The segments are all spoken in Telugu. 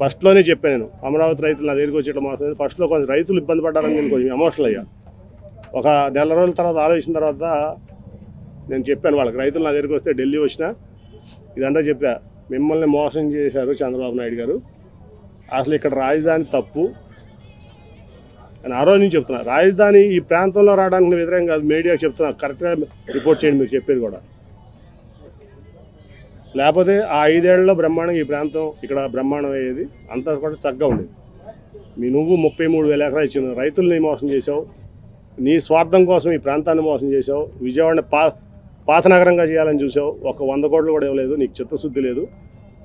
ఫస్ట్లోనే చెప్పాను నేను అమరావతి రైతులు నా దగ్గరికి వచ్చేట్లు ఇట్లా ఫస్ట్లో కొంచెం రైతులు ఇబ్బంది పడ్డారని నేను కొంచెం ఎమోషనల్ అయ్యా. ఒక నెల రోజుల తర్వాత ఆలోచించిన తర్వాత నేను చెప్పాను వాళ్ళకి రైతులు నా దగ్గరికి వస్తే ఢిల్లీ వచ్చినా ఇదంతా చెప్పా. మిమ్మల్ని మోసం చేశారు చంద్రబాబు నాయుడు గారు. అసలు ఇక్కడ రాజధాని తప్పు అని ఆ రోజు నుంచి చెప్తున్నా. రాజధాని ఈ ప్రాంతంలో రావడానికి వ్యతిరేకం కాదు మీడియాకి చెప్తున్నా. కరెక్ట్గా రిపోర్ట్ చేయండి మీరు చెప్పేది కూడా. లేకపోతే ఆ ఐదేళ్ళలో బ్రహ్మాండంగా ఈ ప్రాంతం ఇక్కడ బ్రహ్మాండం అయ్యేది. అంతా కూడా చక్కగా ఉండేది. మీ నువ్వు ముప్పై మూడు వేల ఎకరాలు ఇచ్చిన రైతుల్ని మోసం చేసావు నీ స్వార్థం కోసం ఈ ప్రాంతాన్ని మోసం చేసావు విజయవాడని పా పాతనగరంగా చేయాలని చూసావు ఒక వంద కోట్లు కూడా ఇవ్వలేదు. నీకు చిత్తశుద్ధి లేదు.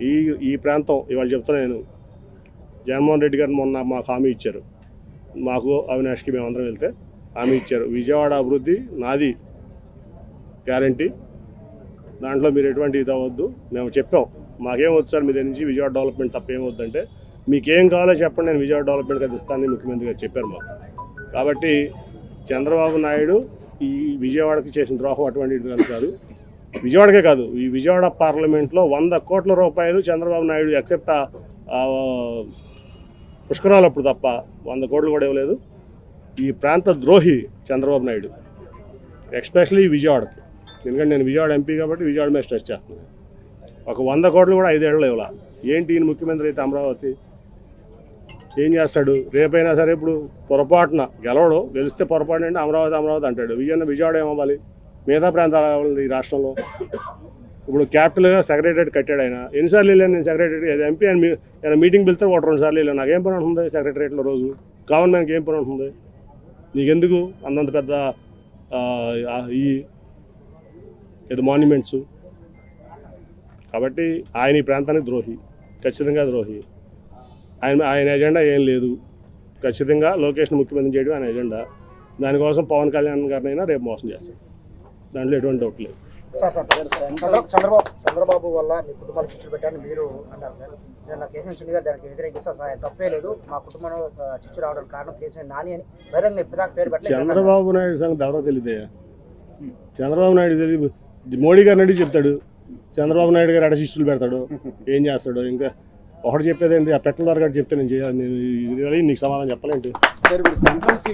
ఈ ఈ ప్రాంతం ఇవాళ చెప్తున్నా నేను జగన్మోహన్ రెడ్డి గారు మొన్న మాకు హామీ ఇచ్చారు. మాకు అవినాష్కి మేమందరం వెళ్తే హామీ ఇచ్చారు. విజయవాడ అభివృద్ధి నాది గ్యారంటీ. దాంట్లో మీరు ఎటువంటి ఇది అవ్వద్దు. మేము చెప్పాం. మాకేం వద్దు సార్ మీ దగ్గర నుంచి విజయవాడ డెవలప్మెంట్ తప్ప ఏం వద్దంటే మీకేం కావాలో చెప్పండి నేను విజయవాడ డెవలప్మెంట్ అది ఇస్తానని ముఖ్యమంత్రి గారు చెప్పారు మాకు. కాబట్టి చంద్రబాబు నాయుడు ఈ విజయవాడకి చేసిన ద్రోహం అటువంటిది కాదు కాదు విజయవాడకే కాదు ఈ విజయవాడ పార్లమెంట్లో వంద కోట్ల రూపాయలు చంద్రబాబు నాయుడు ఎక్సెప్ట్ పుష్కరాలు అప్పుడు తప్ప వంద కోట్లు కూడా ఇవ్వలేదు. ఈ ప్రాంత ద్రోహి చంద్రబాబు నాయుడు ఎస్పెషలీ విజయవాడకి. ఎందుకంటే నేను విజయవాడ ఎంపీ కాబట్టి విజయవాడ మీద స్ట్రెస్ చేస్తున్నాను. ఒక వంద కోట్లు కూడా ఐదేళ్ళు ఇవ్వాల ఏంటి ఈయన ముఖ్యమంత్రి అయితే అమరావతి? ఏం చేస్తాడు? రేపైనా సరే ఇప్పుడు పొరపాటున గెలవడు గెలిస్తే పొరపాటు అంటే అమరావతి అమరావతి అంటాడు. విజయన్న విజయవాడ ఏమవ్వాలి? మిగతా ప్రాంతాలు అవ్వాలి ఈ రాష్ట్రంలో? ఇప్పుడు క్యాపిటల్గా సెక్రటరేట్ కట్టాడు ఆయన. ఎన్నిసార్లు వెళ్ళాను నేను సెక్రటరీ ఎంపీ అని మీ- ఆయన మీటింగ్ పిలితే ఒకటి రెండు సార్లు వెళ్ళాను. నాకేం పని ఉంటుంది సెక్రటరేట్లో రోజు? గవర్నమెంట్కి ఏం పని ఉంటుంది? నీకెందుకు? అంతంత పెద్ద ఈ ఏదో మాన్యుమెంట్స్ కాబట్టి ఆయన ఈ ప్రాంతానికి ద్రోహి ఖచ్చితంగా ద్రోహి. ఆయన ఆయన ఎజెండా ఏం లేదు. ఖచ్చితంగా లోకేష్ని ముఖ్యమంత్రి చేయడం ఆయన ఎజెండా దానికోసం పవన్ కళ్యాణ్ గారినైనా రేపు మోసం చేస్తాం. దాంట్లో ఎటువంటి డౌట్ లేదు. చంద్రబాబు చంద్రబాబు వల్ల మీ కుటుంబాలు చిచ్చులు పెట్టారని మీరు అన్నారు సార్. నేను కేసీఆర్ చిన్ని గారు దానికి వ్యతిరేకిస్తే అసలు ఆయన తప్పే లేదు. మా కుటుంబంలో చిచ్చు రావడానికి కారణం కేసీఆర్ నాని అని. బహిరంగ ఇప్పటిదాకా పేరు పెట్టలేదు చంద్రబాబు నాయుడు సంగతి ఎవరో తెలియదే. చంద్రబాబు నాయుడు తెలియదు. మోడీ గారు అడిగి చెప్తాడు చంద్రబాబు నాయుడు గారు అడ శిష్యులు పెడతాడు ఏం చేస్తాడు ఇంకా ఒకటి చెప్పేది ఏంటి ఆ పెట్టల ద్వారా చెప్తే నేను చేయాలి నీకు సమాధానం చెప్పలేంటి.